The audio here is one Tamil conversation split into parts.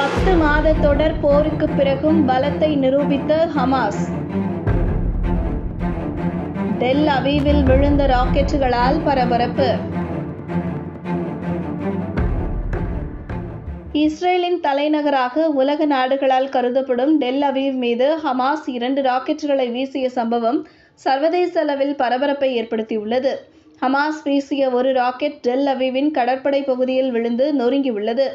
பத்து மாத தொடர் போருக்கு பிறகும் பலத்தை நிரூபித்த ஹமாஸ். டெல் அவீவில் விழுந்த ராக்கெட்டுகளால் பரபரப்பு. இஸ்ரேலின் தலைநகராக உலக நாடுகளால் கருதப்படும் டெல் அவீவ் மீது ஹமாஸ் இரண்டு ராக்கெட்டுகளை வீசிய சம்பவம் சர்வதேச அளவில் பரபரப்பை ஏற்படுத்தியுள்ளது. ஹமாஸ் வீசிய ஒரு ராக்கெட் டெல் அவீவின் கடற்படை பகுதியில் விழுந்து நொறுங்கியுள்ளது.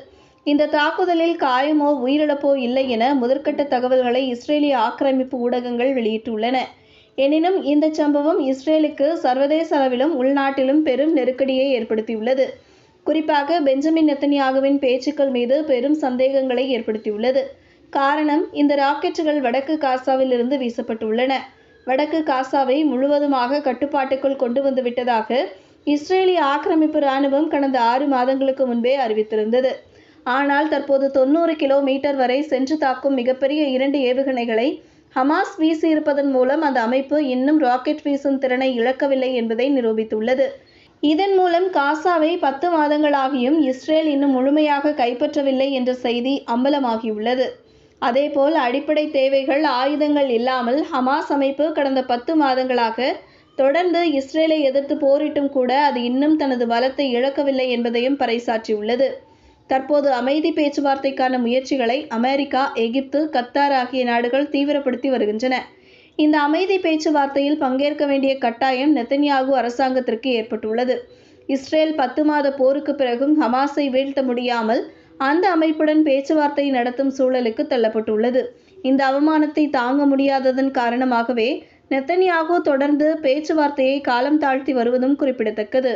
இந்த தாக்குதலில் காயமோ உயிரிழப்போ இல்லை என முதற்கட்ட தகவல்களை இஸ்ரேலிய ஆக்கிரமிப்பு ஊடகங்கள் வெளியிட்டுள்ளன. எனினும் இந்த சம்பவம் இஸ்ரேலுக்கு சர்வதேச அளவிலும் உள்நாட்டிலும் பெரும் நெருக்கடியை ஏற்படுத்தியுள்ளது. குறிப்பாக பெஞ்சமின் நெத்தனியாகுவின் பேச்சுக்கள் மீது பெரும் சந்தேகங்களை ஏற்படுத்தியுள்ளது. காரணம் இந்த ராக்கெட்டுகள் வடக்கு காசாவில் இருந்து வீசப்பட்டுள்ளன. வடக்கு காசாவை முழுவதுமாக கட்டுப்பாட்டுக்குள் கொண்டு வந்து விட்டதாக இஸ்ரேலிய ஆக்கிரமிப்பு இராணுவம் கடந்த ஆறு மாதங்களுக்கு முன்பே அறிவித்திருந்தது. ஆனால் தற்போது தொண்ணூறு கிலோமீட்டர் வரை சென்று தாக்கும் மிகப்பெரிய இரண்டு ஏவுகணைகளை ஹமாஸ் வீசியிருப்பதன் மூலம் அந்த அமைப்பு இன்னும் ராக்கெட் வீசும் திறனை இழக்கவில்லை என்பதை நிரூபித்துள்ளது. இதன் மூலம் காசாவை பத்து மாதங்களாகியும் இஸ்ரேல் இன்னும் முழுமையாக கைப்பற்றவில்லை என்ற செய்தி அம்பலமாகியுள்ளது. அதேபோல் அடிப்படை தேவைகள் ஆயுதங்கள் இல்லாமல் ஹமாஸ் அமைப்பு கடந்த பத்து மாதங்களாக தொடர்ந்து இஸ்ரேலை எதிர்த்து போரிட்டும் கூட அது இன்னும் தனது பலத்தை இழக்கவில்லை என்பதையும் பறைசாற்றியுள்ளது. தற்போது அமைதி பேச்சுவார்த்தைக்கான முயற்சிகளை அமெரிக்கா எகிப்து கத்தார் ஆகிய நாடுகள் தீவிரப்படுத்தி வருகின்றன. இந்த அமைதி பேச்சுவார்த்தையில் பங்கேற்க வேண்டிய கட்டாயம் நெத்தன்யாகு அரசாங்கத்திற்கு ஏற்பட்டுள்ளது. இஸ்ரேல் பத்து மாத போருக்கு பிறகும் ஹமாஸை வீழ்த்த முடியாமல் அந்த அமைப்புடன் பேச்சுவார்த்தை நடத்தும் சூழலுக்கு தள்ளப்பட்டுள்ளது. இந்த அவமானத்தை தாங்க முடியாததன் காரணமாகவே நெத்தன்யாகு தொடர்ந்து பேச்சுவார்த்தையை காலம் தாழ்த்தி வருவதும் குறிப்பிடத்தக்கது.